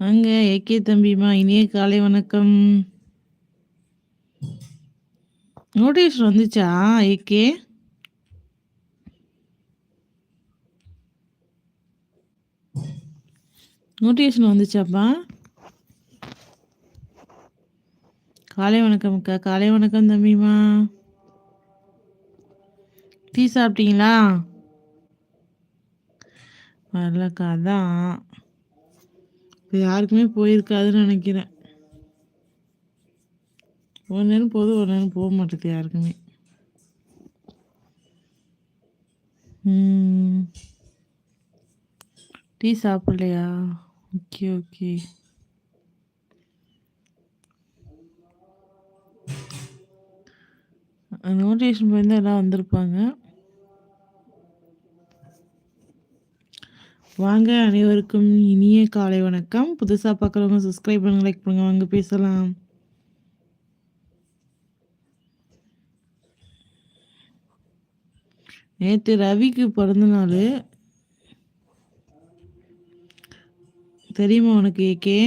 அங்க ஏகே தம்பிமா இனிய காலை வணக்கம். நோட்டீஸ் வந்துச்சா ஏகே? நோட்டிஃபிகேஷன் வந்துச்சாப்பா? காலை வணக்கம் அக்கா காலை வணக்கம் தம்பிமா டீ சாப்பிட்டீங்களா? வரலக்கா அதான். இப்போ யாருக்குமே போயிருக்காதுன்னு நினைக்கிறேன். ஒரு நேரம் போதும் ஒரு நேரம் போக மாட்டேது யாருக்குமே. டீ சாப்பிடலையா? Okay okay. நோட்டிஃபிகேஷன் போயிருந்தால் எல்லாம் வந்திருப்பாங்க. வாங்க அனைவருக்கும் இனிய காலை வணக்கம். புதுசாக பார்க்குறவங்க சப்ஸ்கிரைப் பண்ணுங்க லைக் பண்ணுங்க வாங்க பேசலாம். நேற்று ரவிக்கு பிறந்த நாள். தெரியுமா உனக்கு ஏகே?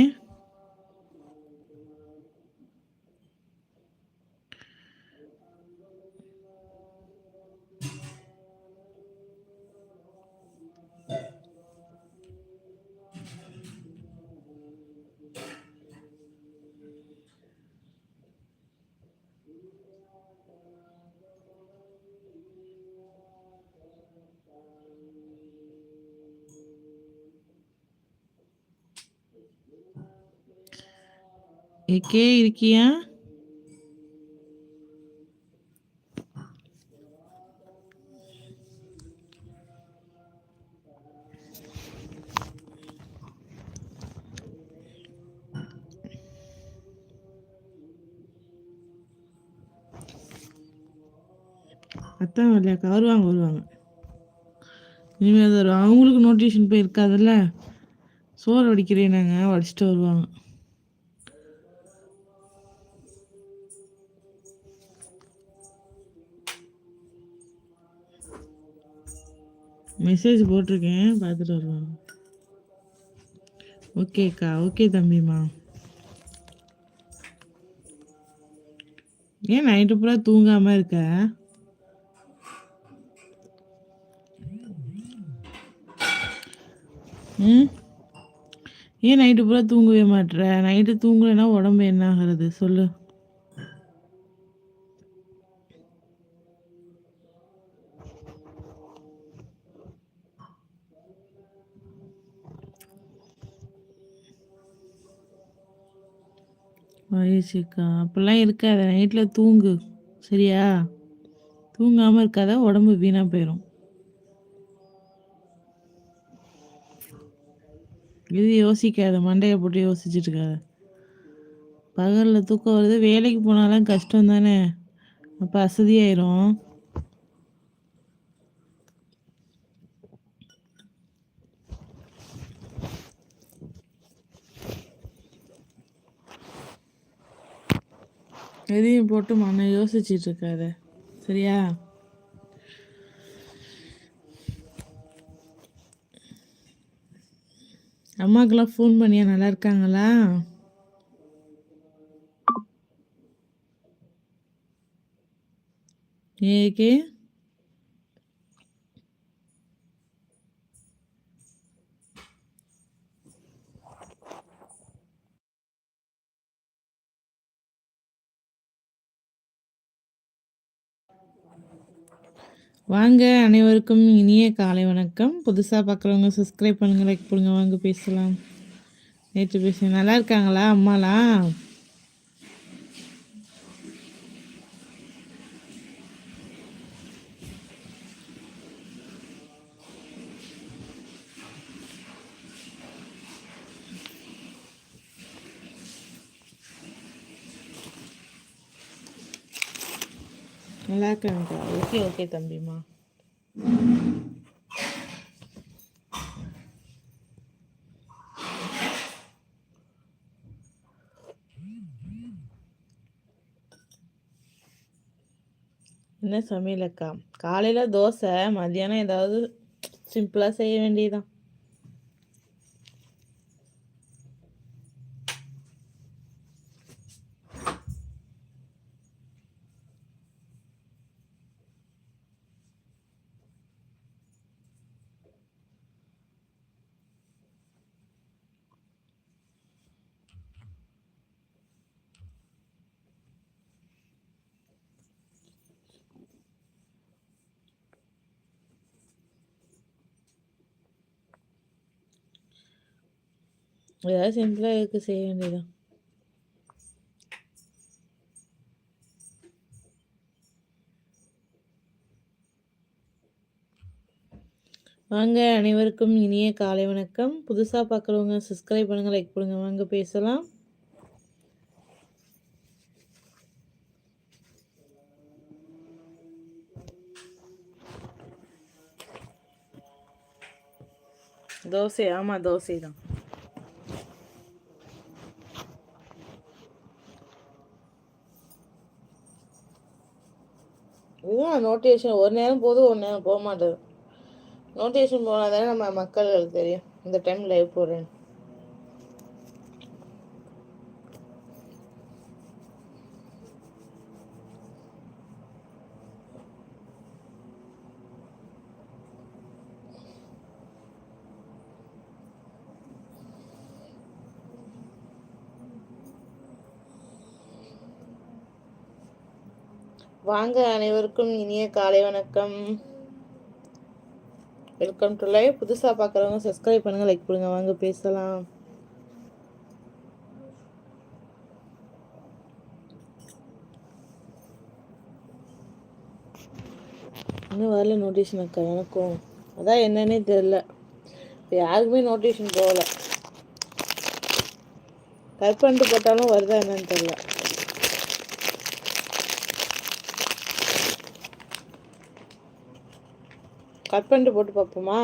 ஏகே இருக்கியா அத்தான் வரலையாக்கா வருவாங்க வருவாங்க. இனிமேல் தான் வருவாங்க அவங்களுக்கு நோட்டிஃபிகேஷன் போய் இருக்காதுல்ல சோறு வடிக்கிறேன் நாங்கள் வடிச்சிட்டு வருவாங்க. மெசேஜ் போட்டிருக்கேன் பார்த்துட்டு வருவோம். ஓகேக்கா ஓகே தம்பிம்மா. ஏன் நைட்டு பூரா தூங்காமல் இருக்க? ம்? ஏன் நைட்டு பூரா தூங்கவே மாட்டுற நைட்டு தூங்கலைன்னா உடம்பு என்ன ஆகிறது? சொல்லு. வயசுக்கா அப்படிலாம் இருக்காத நைட்டில் தூங்கு சரியா? தூங்காமல் இருக்காத உடம்பு வீணாக போயிடும் இது யோசிக்காத மண்டையை போட்டு யோசிச்சுட்டு இருக்காத. பகலில் தூக்கம் வருது வேலைக்கு போனாலும் கஷ்டம் தானே அப்போ அசதியாயிரும். எதையும் போட்டு மன யோசிச்சுட்டு இருக்காத. சரியா? அம்மாக்கெல்லாம் ஃபோன் பண்ணியா? நல்லா இருக்காங்களா? ஏகே வாங்க அனைவருக்கும் இனிய காலை வணக்கம். புதுசாக பார்க்குறவங்க சப்ஸ்கிரைப் பண்ணுங்க லைக் பண்ணுங்க வாங்க பேசலாம். நேற்று பேச நல்லா இருக்காங்களா அம்மாலாம்? நல்லா இருக்கேன்க்கா ஓகே ஓகே தம்பிம்மா. என்ன சமையல் அக்கா காலையில் தோசை மதியானம் ஏதாவது சிம்பிளாக செய்ய வேண்டியதுதான். ஏதாவது சிம்பிளாக இருக்கு செய்ய வேண்டியதான் வாங்க அனைவருக்கும் இனிய காலை வணக்கம். புதுசாக பார்க்குறவங்க சப்ஸ்கிரைப் பண்ணுங்கள் லைக் பண்ணுங்கள் வாங்க பேசலாம். தோசை ஆமாம் தோசை தான் இதுதான் நோட்டிஃபிகேஷன் ஒரு நேரம் போதும் ஒரு நேரம் போக மாட்டேது நோட்டிஃபிகேஷன் போனால் தானே நம்ம மக்களுக்கு தெரியும். இந்த டைம் லைவ் போடுறேன் வாங்க அனைவருக்கும் இனிய காலை வணக்கம். வெல்கம் டு லைவ் புதுசாக பார்க்குறவங்க சப்ஸ்கிரைப் பண்ணுங்கள் லைக் பண்ணுங்க வாங்க பேசலாம். இன்னும் வரல நோட்டிஃபிகேஷன் அக்கா எனக்கும். அதான் என்னன்னே தெரில இப்போ யாருக்குமே நோட்டிஃபிகேஷன் போகலை. கட் பண்ணிட்டு போட்டாலும் வருதா என்னன்னு தெரில கட் பண்ணிட்டு போட்டு பார்ப்போமா?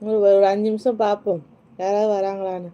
ஒரு அஞ்சு நிமிஷம் பார்ப்போம். யாராவது வராங்களான்னு.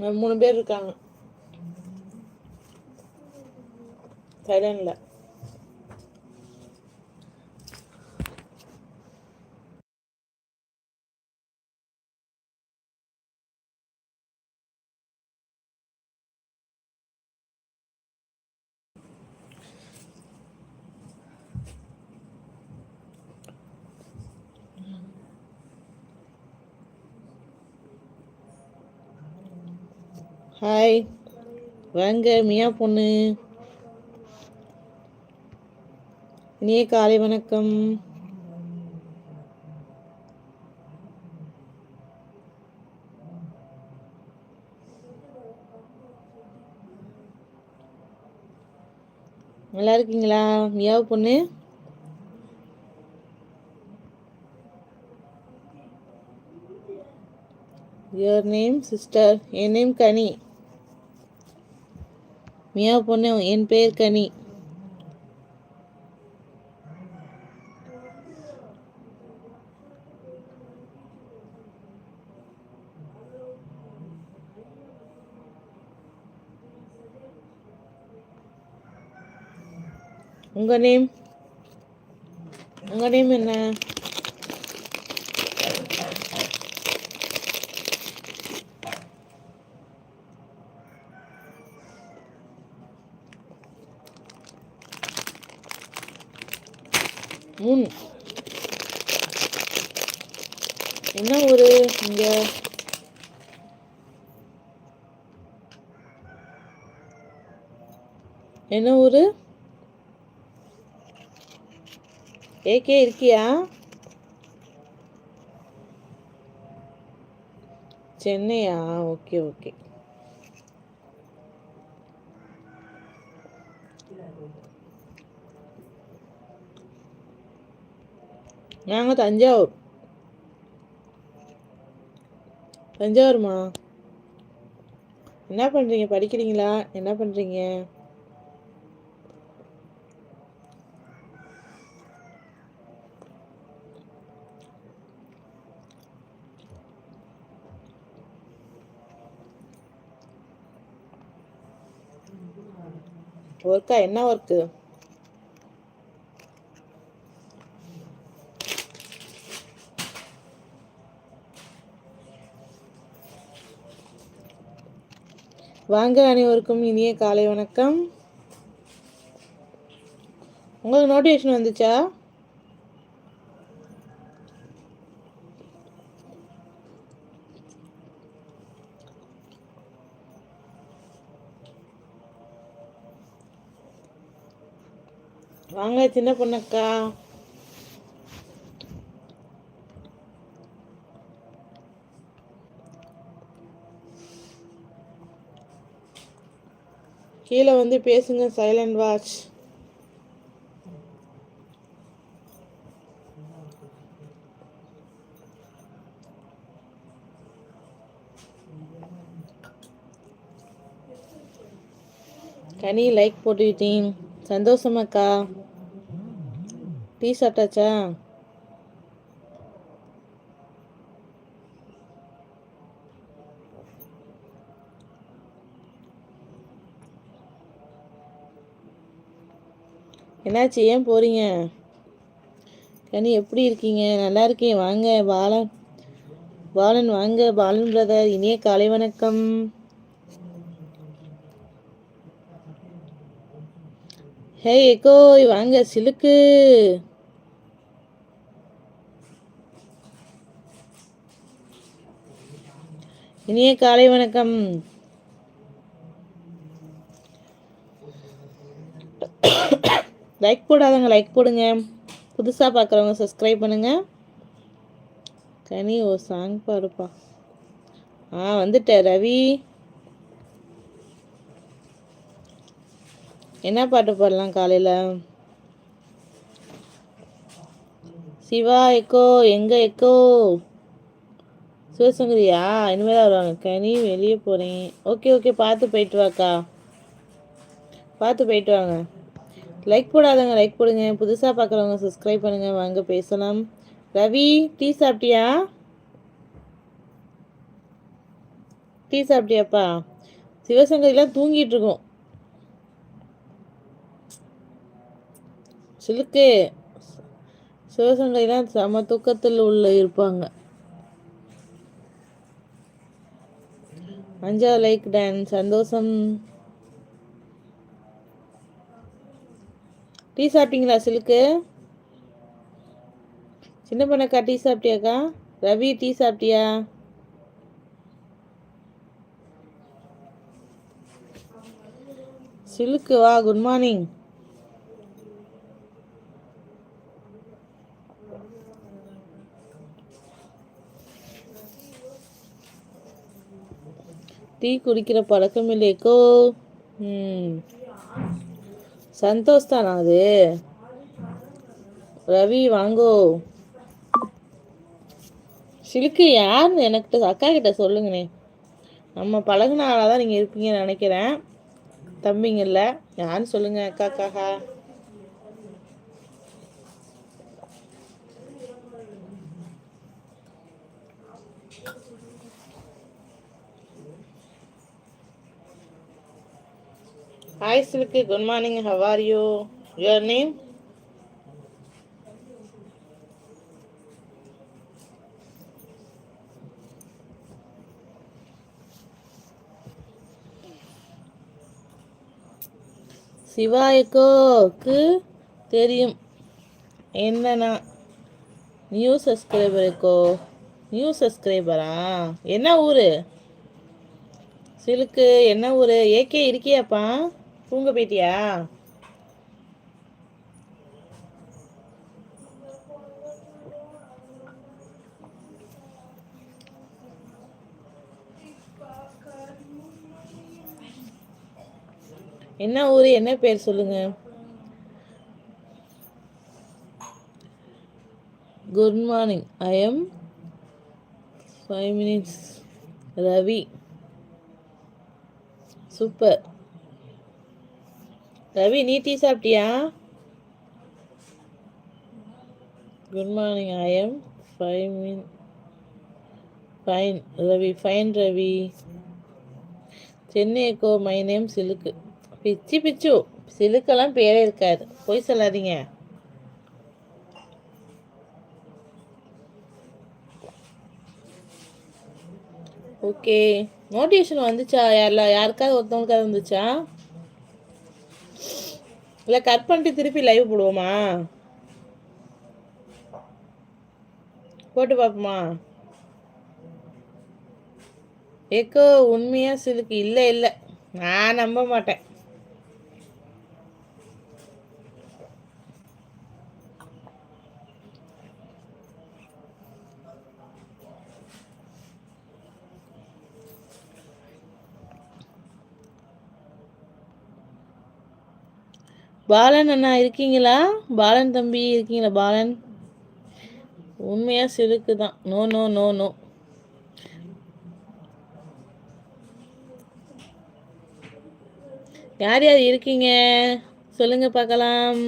மூணு பேர் இருக்காங்க. சைலண்டில் ஹாய் வாங்க மியா பொண்ணு. இனிய காலை வணக்கம். நல்லா இருக்கீங்களா மியாவு பொண்ணு? யுவர் நேம் சிஸ்டர் என் நேம் கனி. மியா பொண்ணு என் பெயர் கனி. உங்க நேம் உங்க நேம் என்ன முன் என்ன ஒரு இங்க என்ன ஊரு? ஏகே இருக்கியா? சென்னையா? Okay okay. நாங்கள் தஞ்சாவூர். தஞ்சாவூர்மா? என்ன பண்ணுறீங்க படிக்கிறீங்களா? என்ன பண்ணுறீங்க ஒர்க்கா என்ன ஒர்க்கு வாங்க அனைவருக்கும் இனிய காலை வணக்கம். உங்களுக்கு நோட்டிஃபிகேஷன் வந்துச்சா? வாங்க சின்ன பொண்ணக்கா. கீழே வந்து பேசுங்க சைலண்ட் வாட்ச் கனி லைக் போட்டுக்கிட்டீங்க. சந்தோஷமாக்கா டீ சாப்பிட்டாச்சா? என்னாச்சு? ஏன் போகிறீங்க கனி எப்படி இருக்கீங்க? நல்லா இருக்கேன். வாங்க பாலன். பாலன் வாங்க. பாலன் பிரதர் இனிய காலை வணக்கம். ஹே எக்கோய் வாங்க சிலுக்கு. இனிய காலை வணக்கம். லைக் போடாதவங்க லைக் போடுங்க. புதுசாக பார்க்குறவங்க சப்ஸ்கிரைப் பண்ணுங்கள் கனி ஓ சாங் பாருப்பா ஆ வந்துட்டேன் ரவி. என்ன பாட்டு பாடலாம் காலையில்? சிவா எக்கோ எங்கே எக்கோ? சிவசங்கரியா இனிமேல் தான் வருவாங்க கனி வெளியே போகிறேன் ஓகே ஓகே பார்த்து போயிட்டு வாக்கா. பார்த்து போயிட்டு வாங்க. லைக் போடாதவங்க லைக் போடுங்க. புதுசாக பார்க்குறவங்க சப்ஸ்கிரைப் பண்ணுங்கள் வாங்க பேசலாம். ரவி டீ சாப்பிட்டியா? டீ சாப்பிட்டியாப்பா? சிவசங்கரிலாம் தூங்கிட்டு இருக்கோம். சிலுக்கு. சிவசங்கரிலாம் சம தூக்கத்தில் உள்ள இருப்பாங்க. அஞ்சா லைக் டான் சந்தோஷம். டீ சாப்பிட்டீங்களா சிலுக்கு? சின்ன பொண்ணக்கா டீ சாப்பிட்டியாக்கா? ரவி டீ சாப்பிட்டியா? சிலுக்கு வா குட் மார்னிங் டீ குடிக்கிற பழக்கம் இல்லையேக்கோ ம். சந்தோஷ் தானா அது? ரவி வாங்கோ. சிலுக்கு யாருன்னு எனக்கிட்ட அக்கா கிட்ட சொல்லுங்கண்ணே. நம்ம பழகினால தான் நீங்கள் இருப்பீங்கன்னு நினைக்கிறேன். தம்பிங்கல்ல யாருன்னு சொல்லுங்க அக்கா அக்காக்கா hi Silukku good morning how are you your name சிவாய்க்கோக்கு தெரியும். என்னன்னா நியூ சப்ஸ்கிரைபருக்கோ நியூ சப்ஸ்கிரைபரா என்ன ஊர்? சிலுக்கு என்ன ஊர்? ஏகே இருக்கியாப்பா? தூங்க போயிட்டியா? என்ன ஊர்? என்ன பேர் சொல்லுங்க. Good morning I am five minutes Ravi. Super Ravi நீ டீ சாப்பிட்டியா? Good morning I am five min fine Ravi fine Ravi. Chennai echo my name Silukku. பிச்சு பிச்சு சிலுக்கெல்லாம் பேரே இருக்காது. போய் சொல்லாதீங்க. ஓகே நோட்டிஃபிகேஷன் வந்துச்சா? யாரில் யாருக்காவது ஒருத்தவங்களுக்காவது வந்துச்சா? இல்லை கட் பண்ணிட்டு திருப்பி லைவ் போடுவோமா? போட்டு பார்ப்போமா? ஏக்கோ உண்மையா சிலுக்கு? இல்லை இல்லை. நான் நம்ப மாட்டேன். பாலன் அண்ணா இருக்கீங்களா? பாலன் தம்பி இருக்கீங்களா பாலன்? உண்மையாக செருக்கு தான். No no no no. யார் யார் இருக்கீங்க? சொல்லுங்க பார்க்கலாம்.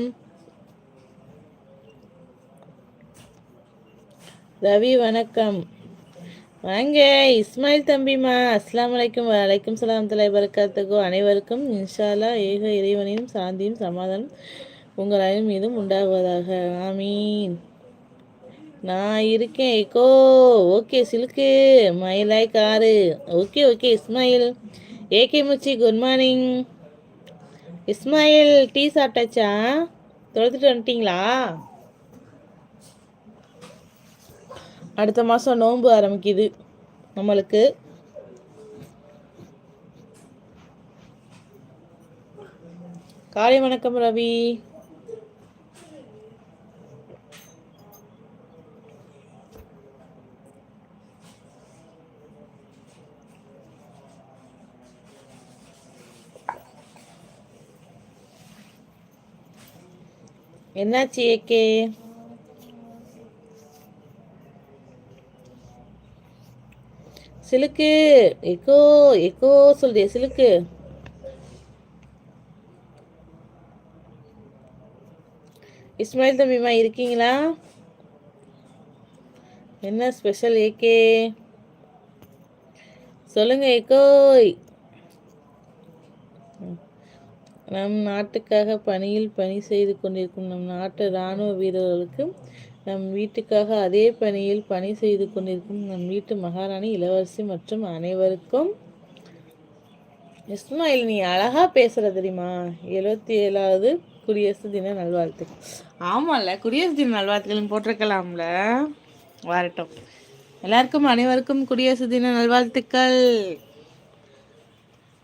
ரவி வணக்கம். வாங்க இஸ்மாயில் தம்பிமா அஸ்லாம் வலைக்கும் வலைக்கும் சலாம் தலை பரக்காத்துக்கும் அனைவருக்கும் இன்ஷாலா ஏக இறைவனையும் சாந்தியும் சமாதானம் உங்கள் அனைவரும் மீதும் உண்டாகுவதாக ஆமீன். நான் இருக்கேன் ஏகோ ஓகே சிலுக்கு. மயிலாய் car. Okay okay Ismail. AK முச்சி குட் மார்னிங். இஸ்மாயில் டீ சாப்பிட்டாச்சா? தொழுத்துட்டு வந்துட்டீங்களா? அடுத்த மாதம் நோன்பு ஆரம்பிக்குது. நம்மளுக்கு காலை வணக்கம் ரவி. என்னாச்சு ஏகே? சிலுக்கு. எக்கோ எக்கோ சொல்றிய சிலுக்கு. இஸ்மாயில் தம்பிமா இருக்கீங்களா? என்ன ஸ்பெஷல் ஏகே சொல்லுங்க ஏகோய் நம் நாட்டுக்காக பணியில் பணி செய்து கொண்டிருக்கும் நம் நாட்டு இராணுவ வீரர்களுக்கு நம் வீட்டுக்காக அதே பணியில் பணி செய்து கொண்டிருக்கும் நம் வீட்டு மகாராணி இளவரசி மற்றும் அனைவருக்கும். இஸ்மாயில் நீ அழகா பேசுற தெரியுமா? எழுபத்தி ஏழாவது குடியரசு தின நல்வாழ்த்துக்கள். ஆமாம்ல குடியரசு தின நல்வாழ்த்துக்கள் போட்டிருக்கலாம்ல. வரட்டும். எல்லாருக்கும் அனைவருக்கும் குடியரசு தின நல்வாழ்த்துக்கள்.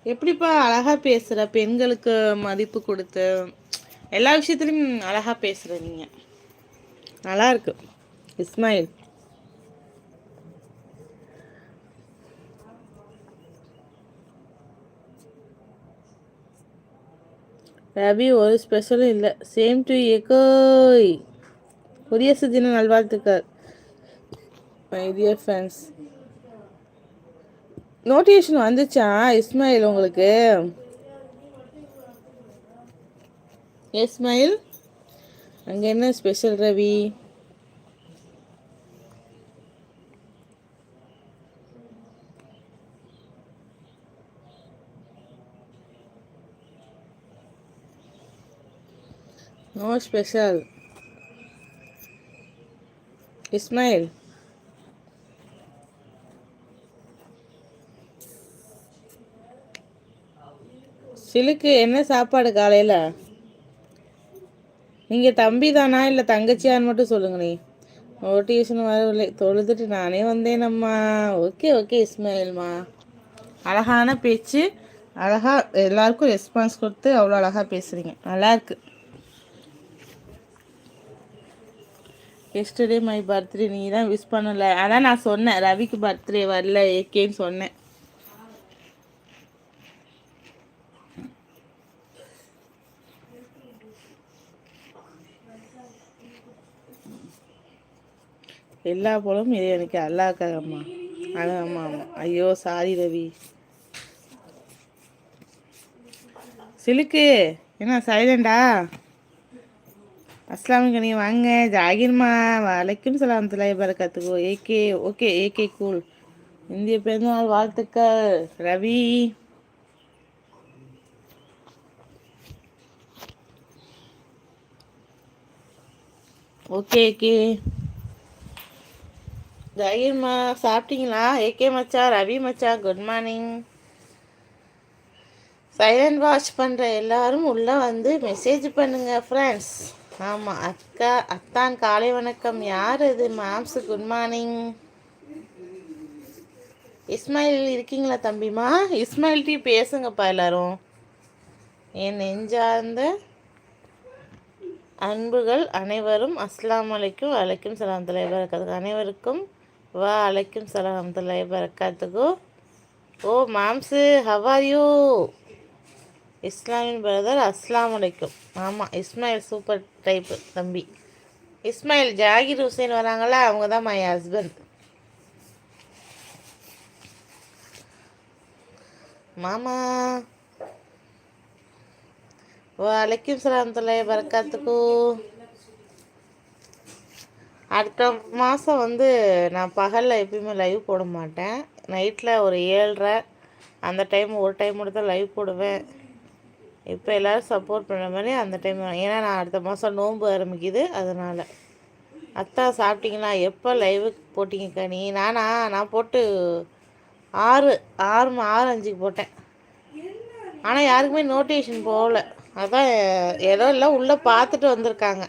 எப்படிப்பா அழகா பேசுற? பெண்களுக்கு மதிப்பு கொடுத்து. எல்லா விஷயத்துலையும் அழகா பேசுற நீங்கள் நல்லா இருக்கு இஸ்மாயில். ரவி ஒரு ஸ்பெஷலும் இல்லை. சேம் டு எக்கோய் குடியரசு தின நல்வாழ்த்துக்கள். மை டியர் ஃப்ரெண்ட்ஸ் நோட்டிஃபிகேஷன் வந்துச்சா இஸ்மாயில் உங்களுக்கு? இஸ்மாயில் அங்கே என்ன special Ravi? No special Ismail Silukku என்ன சாப்பாடு காலையில்? நீங்கள் தம்பி தானா இல்லை தங்கச்சியான்னு மட்டும் சொல்லுங்களே. நோட்டிஃபிகேஷன் வரவில்லை. தொழுதுட்டு நானே வந்தேனம்மா ஓகே ஓகே இஸ்மாயில்மா அழகான பேச்சு. அழகாக எல்லாருக்கும் ரெஸ்பான்ஸ் கொடுத்து அவ்வளோ அழகாக பேசுகிறீங்க நல்லாயிருக்கு எஸ்டர்டே மை பர்த்டே நீ தான் விஷ் பண்ணல. அதான் நான் சொன்னேன் ரவிக்கு பர்த்டே வரல ஏகேன்னு சொன்னேன். எல்லா பொழுதும் இறைவனுக்கு அல்லாக்காகம்மா. ஆனால் ஆமாம் ஆமாம் ஐயோ சாரி ரவி. சிலுக்கு என்ன சைலண்டா? அஸ்லாமிக்கு நீ வாங்க. ஜாகிர்மா வலைக்கும் சலாம் துலாய் பறக்கத்துக்கோ ஏகே ஓகே ஏகே கூல். இந்திய பெருநாள் வாழ்த்துக்கள் ரவி. Okay okay. ஜாகிர்மா சாப்பிட்டீங்களா? ஏகே மச்சா ரவி மச்சா குட் மார்னிங் சைலண்ட் வாட்ச் பண்ணுற எல்லாரும் உள்ளே வந்து மெசேஜ் பண்ணுங்கள் ஃப்ரெண்ட்ஸ் ஆமாம் அக்கா அத்தான் காலை வணக்கம். யார் இது? மேம்ஸு குட் மார்னிங் இஸ்மாயில் இருக்கீங்களா தம்பிமா டீ பேசுங்கப்பா எல்லாரும். என் நெஞ்சார்ந்த அன்புகள் அனைவரும் அஸ்லாம் வலைக்கும் அலைக்கும் சலாம் தலைவர் அனைவருக்கும் வா அலைக்கும் சலாம் தலை பரக்காத்துக்கு ஓ மாம்சு ஹவ் யூ இஸ்லாமின் பிரதர் அஸ்லாம் வலைக்கும் ஆமாம் இஸ்மாயில் சூப்பர் டைப்பு தம்பி. இஸ்மாயில் ஜாகிர் ஹுசேன் வராங்களா? அவங்க தான் மை ஹஸ்பண்ட் மாமா. வலைக்கும் சலாம் தொலை பறக்காத்துக்கு அடுத்த மாதம் வந்து நான் பகலில் எப்பயுமே லைவ் போட மாட்டேன். நைட்டில் ஒரு ஏழரை அந்த டைம் ஒரு டைம் மட்டும் தான் லைவ் போடுவேன். இப்போ எல்லோரும் சப்போர்ட் பண்ணுற மாதிரி அந்த டைம் ஏன்னா நான் அடுத்த மாதம் நோன்பு ஆரம்பிக்குது அதனால். அத்தா சாப்பிட்டீங்களா? எப்போ லைவுக்கு போட்டிங்கக்கா நீ? நானா நான் போட்டு ஆறு ஆறு ஆறு அஞ்சுக்கு போட்டேன். ஆனால் யாருக்குமே நோட்டிஃபிகேஷன் போகல. அதான் ஏதோ இல்லை உள்ளே பார்த்துட்டு வந்திருக்காங்க.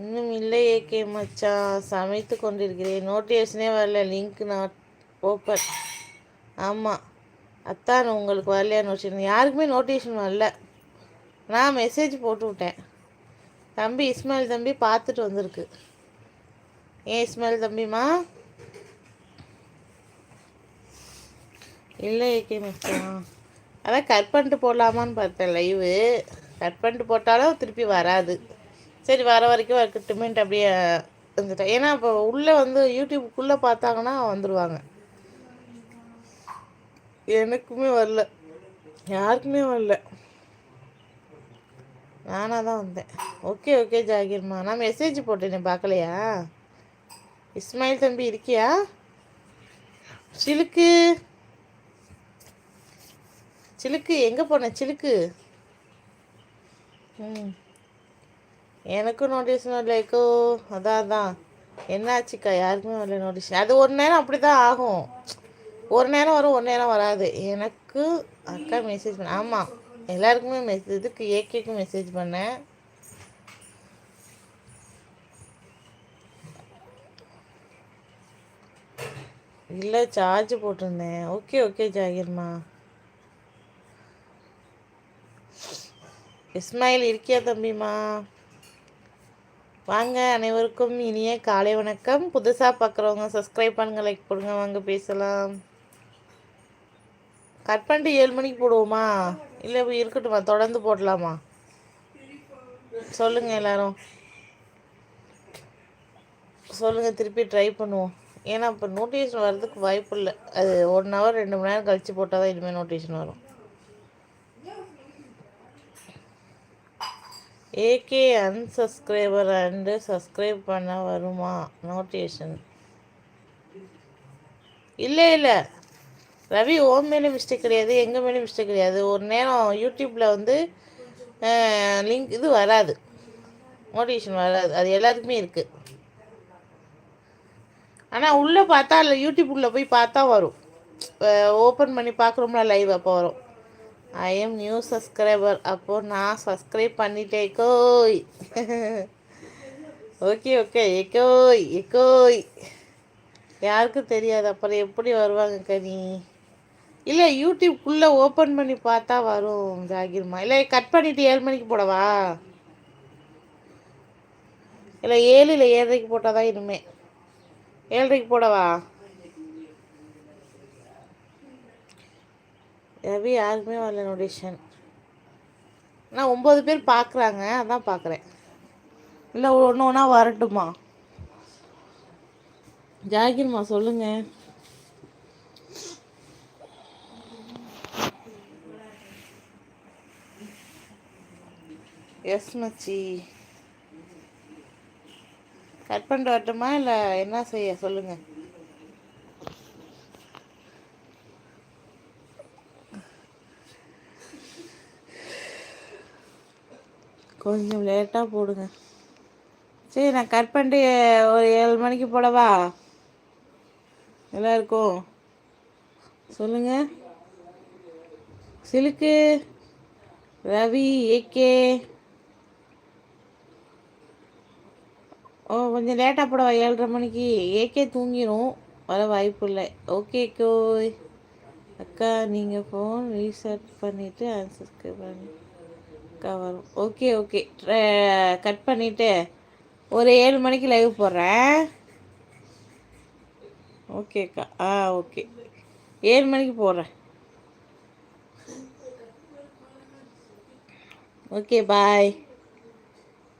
இன்னும் இல்லை ஏகே மச்சான் சமைத்து கொண்டிருக்கிறேன். நோட்டிஃபிகேஷனே வரல. லிங்க் நாட் ஓப்பன் ஆமாம் அத்தான் உங்களுக்கு வரலையா நோட்டிஃபிகேஷன் யாருக்குமே நோட்டிஃபிகேஷன் வரல. நான் மெசேஜ் போட்டு விட்டேன். தம்பி இஸ்மாயில் தம்பி பார்த்துட்டு வந்திருக்கு. ஏன் இஸ்மாயில் தம்பிம்மா? இல்லை ஏகே மச்சான் அதான் கட் பண்ணிட்டு போடலாமான்னு பார்த்தேன். லைவு கட் பண்ணிட்டு போட்டாலும் திருப்பி வராது. சரி வர வரைக்கும் இருக்கட்டுமேன்ட்டு அப்படியே இருந்துட்டேன். ஏன்னா இப்போ உள்ளே வந்து யூடியூப்புக்குள்ளே பார்த்தாங்கன்னா வந்துடுவாங்க எனக்குமே வரல. யாருக்குமே வரல. நானாக தான் வந்தேன். ஓகே ஓகே ஜாகிர்மா. நான் மெசேஜ் போட்டேனே பார்க்கலையா? இஸ்மாயில் தம்பி இருக்கியா? சிலுக்கு. சிலுக்கு எங்கே போன? சிலுக்கு. ம். எனக்கும் நோட்டீஸ் வரலைக்கோ அதான் அதான். என்னாச்சுக்கா? யாருக்குமே வரல நோட்டீஸ் அது ஒரு நேரம் அப்படி தான் ஆகும். ஒரு நேரம் வரும் ஒரு நேரம் வராது. எனக்கு அக்கா மெசேஜ் பண்ண ஆமாம் எல்லாருக்குமே மெசேஜ் இதுக்கு ஏகேக்கு மெசேஜ் பண்ணேன். இல்லை சார்ஜ் போட்டிருந்தேன். Okay okay ஜாகிர்மா. இஸ்மாயில் இருக்கியா தம்பிமா? வாங்க அனைவருக்கும் இனிய காலை வணக்கம். புதுசாக பார்க்குறவங்க சப்ஸ்கிரைப் பண்ணுங்க லைக் போடுங்க வாங்க பேசலாம். கட் பண்ணிட்டு ஏழு மணிக்கு போடுவோமா? இல்லை இருக்கட்டுமா? தொடர்ந்து போடலாமா? சொல்லுங்கள் எல்லாரும். சொல்லுங்கள் திருப்பி ட்ரை பண்ணுவோம். ஏன்னா இப்போ நோட்டிஃபிகேஷன் வர்றதுக்கு வாய்ப்பு இல்லை. அது ஒன் ஹவர் ரெண்டு மணி நேரம் கழித்து போட்டால் தான் இனிமேல் நோட்டிஃபிகேஷன் வரும். ஏகே அன்சப்ஸ்கிரைபர் அண்டு சப்ஸ்கிரைப் பண்ண வருமா? நோட்டிஃபிகேஷன் இல்லை இல்லை. ரவி ஓம் மேலே மிஸ்டேக் கிடையாது எங்கள் மேலே மிஸ்டேக் கிடையாது. ஒரு நேரம் யூடியூப்பில் வந்து லிங்க் இது வராது. மோட்டிவேஷன் வராது. அது எல்லாருக்குமே இருக்குது ஆனால் உள்ளே பார்த்தா இல்லை யூடியூப் உள்ளே போய் பார்த்தா வரும். ஓப்பன் பண்ணி பார்க்குறோம்ல லைவ் அப்போ வரும். ஐ எம் நியூ சப்ஸ்கிரைபர் அப்போது நான் சப்ஸ்கிரைப் பண்ணிட்டேன் கோய் ஓகே ஓகே எக்கோய் எக்கோய். யாருக்கும் தெரியாது. அப்புறம் எப்படி வருவாங்க கனி? இல்லை யூடியூப்குள்ளே ஓப்பன் பண்ணி பார்த்தா வரும் ஜாகிர்மா. இல்லை கட் பண்ணிவிட்டு ஏழு மணிக்கு போடவா? இல்லை ஏழு இல்லை ஏழரைக்கு போட்டால் தான் இனிமே. ஏழரைக்கு போடவா? ரவி யாருக்குமே வரல நோட்டிஷன் நான் ஒம்பது பேர் பார்க்குறாங்க அதான் பார்க்குறேன் இல்லை ஒன்று ஒன்றா வரட்டுமா? ஜாகிர்மா சொல்லுங்கள் எஸ் மச்சி. கட் பண்ணிட்டு வரட்டுமா இல்லை என்ன செய்ய சொல்லுங்கள் கொஞ்சம் லேட்டாக போடுங்க. சரி நான் கட் பண்ணிட்டு ஒரு ஏழு மணிக்கு போடவா? எல்லாருக்கும் சொல்லுங்க. சிலுக்கு ரவி ஏகே ஓ கொஞ்சம் லேட்டாக போடவா ஏழரை மணிக்கு? ஏகே தூங்கிடும் வர வாய்ப்பு இல்லை. ஓகே கோய். அக்கா நீங்கள் ஃபோன் ரீசார்ட் பண்ணிவிட்டு அன்சப்ஸ்கிரைப் பண்ணி. அக்கா வரும். ஓகே ஓகே கட் பண்ணிவிட்டு ஒரு ஏழு மணிக்கு லைவ் போடுறேன். ஓகேக்கா ஆ ஓகே ஏழு மணிக்கு போடுறேன். ஓகே பாய்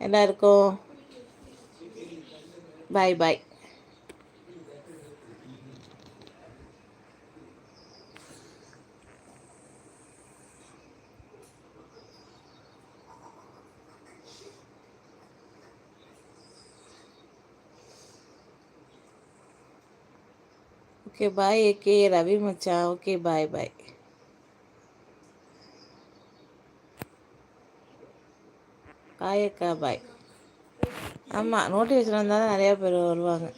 எல்லாருக்கும். Bye bye okay bye AK Ravi மச்சான் ஓகே பாய் பாய் பாய் அக்கா பாய் ஆமாம் நோட்டிஃபிகேஷன் வந்தால் தான் நிறையா பேர் வருவாங்க